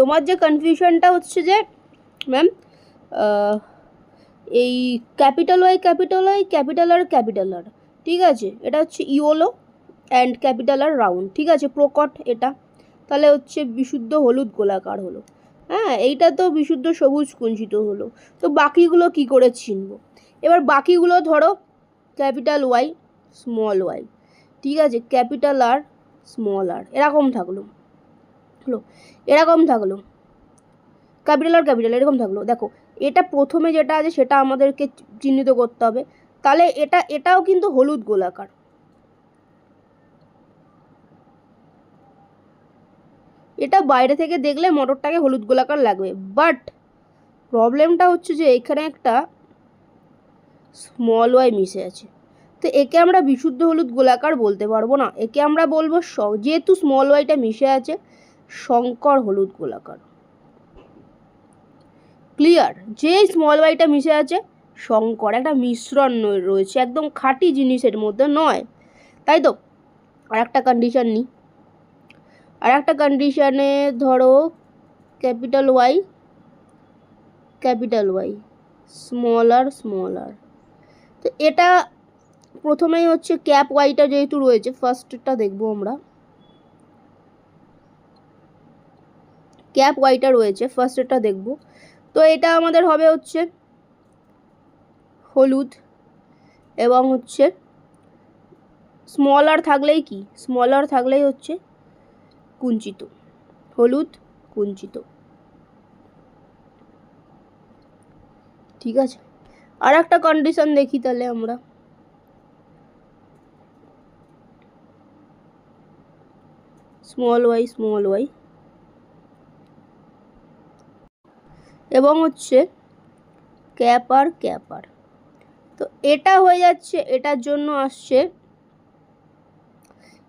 তোমার যে কনফিউশনটা হচ্ছে যে ম্যাম এই capital Y capital Y capital R capital R ঠিক আছে? এটা হচ্ছে ইওলো অ্যান্ড ক্যাপিটাল আর রাউন্ড ঠিক আছে? প্রকট এটা। তাহলে হচ্ছে বিশুদ্ধ হলুদ গোলাকার হলো। হ্যাঁ এইটা তো বিশুদ্ধ সবুজ কুঞ্চিত হলো। তো বাকিগুলো কি করে চিনবো এবার বাকিগুলো ধরো ক্যাপিটাল ওয়াই স্মল ওয়াই ঠিক আছে? ক্যাপিটাল আর স্মল আর এরকম থাকল। হলো এরকম থাকল। ক্যাপিটাল আর ক্যাপিটাল এরকম থাকল। দেখো, এটা প্রথমে যেটা আছে সেটা আমাদেরকে চিহ্নিত করতে হবে। তাহলে এটা, এটাও কিন্তু হলুদ গোলাকার। এটা বাইরে থেকে দেখলে মোটরটাকে হলুদ গোলাকার লাগবে। বাট প্রবলেমটা হচ্ছে যে এখানে একটা স্মল ওয়াই মিশে আছে। তো একে আমরা বিশুদ্ধ হলুদ গোলাকার বলতে পারব না। একে আমরা বলব যেহেতু স্মল ওয়াইটা মিশে আছে শঙ্কর হলুদ গোলাকার। ক্লিয়ার যে স্মল ওয়াইটা মিশে আছে, শঙ্কর একটা মিশ্রণ রয়েছে, একদম খাঁটি জিনিসের মধ্যে নয়। তাই তো? আর একটা কন্ডিশন নিই আর একটা কন্ডিশনে ধরো capital Y capital Y small R small R তো এটা প্রথমেই হচ্ছে ক্যাপ ওয়াইটা যেহেতু রয়েছে ফার্স্টটা দেখব আমরা। ক্যাপ ওয়াইটা রয়েছে ফার্স্টটা দেখব। তো এটা আমাদের হবে হচ্ছে হলুদ এবং হচ্ছে স্মল আর থাকলেই কি? স্মল আর থাকলেই হচ্ছে কুঞ্চিত, হলুদ কুঞ্চিত। ঠিক আছে? আর একটা কন্ডিশন দেখি তাহলে আমরা। স্মল ওয়াই স্মল ওয়াই এবং হচ্ছে ক্যাপার ক্যাপার তো এটা হয়ে যাচ্ছে, এটার জন্য আসছে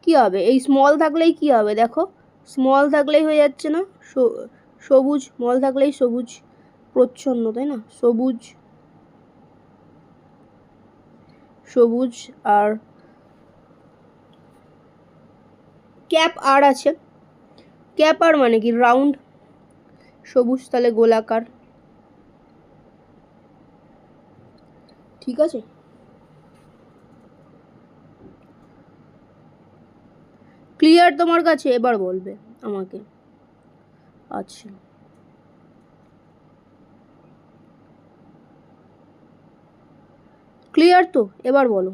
কি হবে? এই স্মল থাকলেই কি হবে? দেখো স্মল থাকলেই হয়ে যাচ্ছে না সবুজ স্মল থাকলেই সবুজ প্রচ্ছন্ন, তাই না? সবুজ সবুজ আর ক্যাপ আর আছে। ক্যাপ আর মানে কি? রাউন্ড সবুজ তাহলে গোলাকার। ঠিক আছে? ক্লিয়ার তোমার কাছে? এবার বলবে আমাকে। আচ্ছা। ক্লিয়ার তো? এবার বলো।